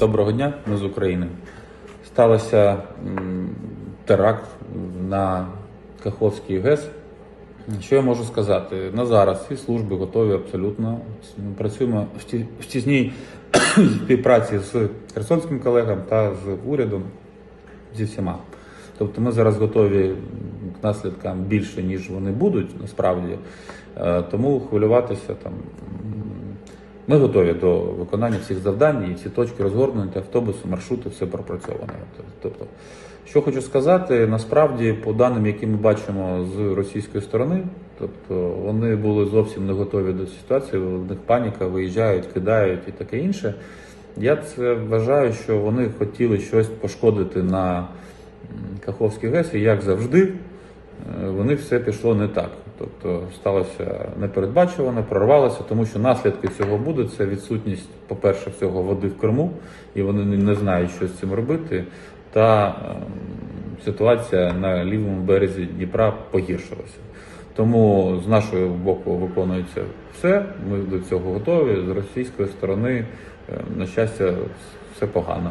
Доброго дня, ми з України. Сталося теракт на Каховський ГЕС. Що я можу сказати? На зараз всі служби готові абсолютно. Працюємо в тісній співпраці з херсонським колегам та з урядом зі всіма. Тобто ми зараз готові к наслідкам більше, ніж вони будуть насправді. Е, Тому хвилюватися там. Ми готові до виконання всіх завдань і всі точки розгорнуті, автобуси, маршрути, все пропрацьовано. Тобто, що хочу сказати, насправді, по даним, які ми бачимо з російської сторони, тобто вони були зовсім не готові до ситуації, в них паніка, виїжджають, кидають і таке інше. Я це вважаю, що вони хотіли щось пошкодити на Каховській ГЕС, і як завжди, вони все пішло не так. Тобто сталося непередбачуване, прорвалося, тому що наслідки цього будуть. Це відсутність, по-перше, всього води в Криму, і вони не- знають, що з цим робити. Та ем, ситуація на лівому березі Дніпра погіршилася. Тому з нашого боку виконується все. Ми до цього готові. З російської сторони, е, на щастя, все погано.